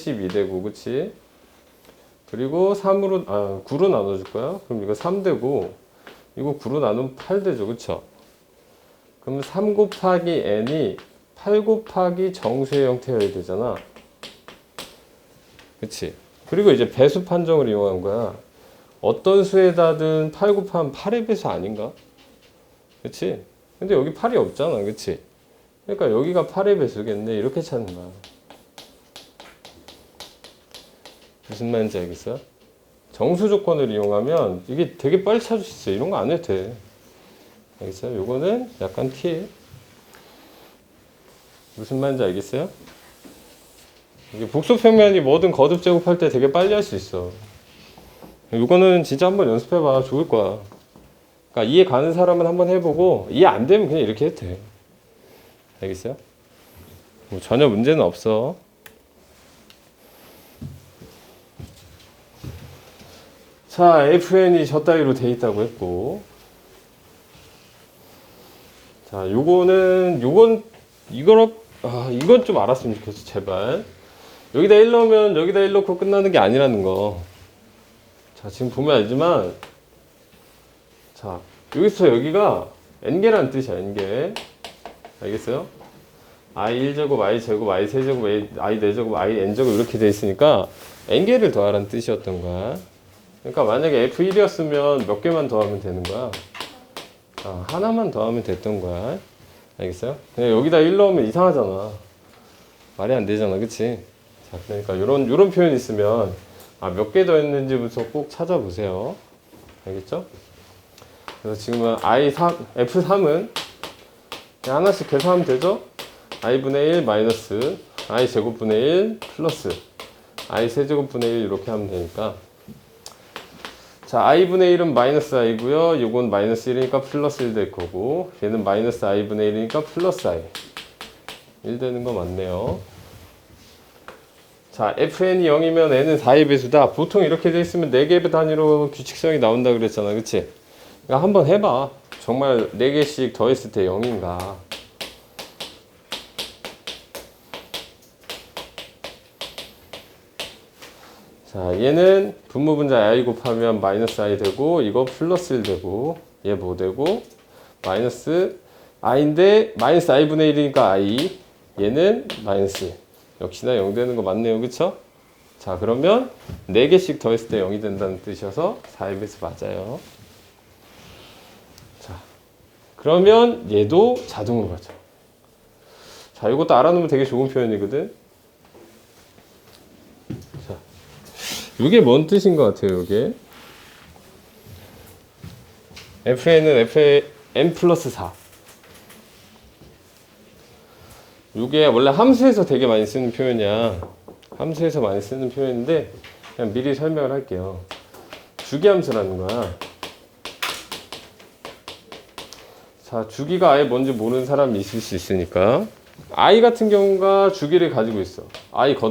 12되고 그치? 그리고 3으로 아 9로 나눠줄 거야? 그럼 이거 3되고 이거 9로 나누면 8되죠 그쵸? 그러면 3 곱하기 n이 8 곱하기 정수의 형태여야 되잖아 그치? 그리고 이제 배수 판정을 이용한 거야 어떤 수에다든 8 곱하면 8의 배수 아닌가? 그치? 근데 여기 8이 없잖아 그치? 그러니까 여기가 8의 배수겠네 이렇게 찾는 거야 무슨 말인지 알겠어요? 정수 조건을 이용하면 이게 되게 빨리 찾을 수 있어요. 이런 거 안 해도 돼. 알겠어요? 요거는 약간 티. 무슨 말인지 알겠어요? 이게 복수 평면이 뭐든 거듭 제곱할 때 되게 빨리 할 수 있어. 요거는 진짜 한번 연습해봐. 좋을 거야. 그러니까 이해 가는 사람은 한번 해보고 이해 안 되면 그냥 이렇게 해도 돼. 알겠어요? 뭐 전혀 문제는 없어. 자, FN이 저 따위로 돼 있다고 했고. 자, 요거는, 요건, 이거로, 아, 이건 좀 알았으면 좋겠어, 제발. 여기다 1 넣으면 여기다 1 넣고 끝나는 게 아니라는 거. 자, 지금 보면 알지만, 자, 여기서 여기가 n개라는 뜻이야, n개. 알겠어요? i 1제곱, i 제곱, i 세제곱, i 4제곱, i n제곱 이렇게 돼 있으니까 n개를 더하라는 뜻이었던 거야. 그러니까 만약에 F1이었으면 몇 개만 더 하면 되는 거야? 아, 하나만 더 하면 됐던 거야. 알겠어요? 여기다 1 넣으면 이상하잖아. 말이 안 되잖아. 그치? 자, 그러니까 요런, 요런 표현 있으면 아, 몇 개 더 했는지부터 꼭 찾아보세요. 알겠죠? 그래서 지금은 I3, F3은 하나씩 계산하면 되죠? i분의 1 마이너스 i 제곱분의 1 플러스 i 세제곱분의 1 이렇게 하면 되니까 자, i분의 1은 마이너스 i고요. 요건 마이너스 1이니까 플러스 1 될 거고 얘는 마이너스 i분의 1이니까 플러스 i 1 되는 거 맞네요. 자, fn이 0이면 n은 4의 배수다. 보통 이렇게 돼 있으면 4개 단위로 규칙성이 나온다 그랬잖아. 그치? 그러니까 한번 해봐. 정말 4개씩 더했을 때 0인가. 자, 얘는 분모 분자 i 곱하면 마이너스 i 되고 이거 플러스 1 되고 얘 뭐 되고 마이너스 i인데 마이너스 i분의 1이니까 i 얘는 마이너스 1. 역시나 0 되는 거 맞네요. 그쵸? 자, 그러면 4개씩 더했을 때 0이 된다는 뜻이어서 4의 배수 맞아요. 자, 그러면 얘도 자동으로 가죠. 자, 이것도 알아놓으면 되게 좋은 표현이거든. 이게 뭔 뜻인 것 같아요, 이게? FN은 FA n 플러스 4. 이게 원래 함수에서 되게 많이 쓰는 표현이야. 함수에서 많이 쓰는 표현인데, 그냥 미리 설명을 할게요. 주기함수라는 거야. 자, 주기가 아예 뭔지 모르는 사람이 있을 수 있으니까. i 같은 경우가 주기를 가지고 있어. i 거듭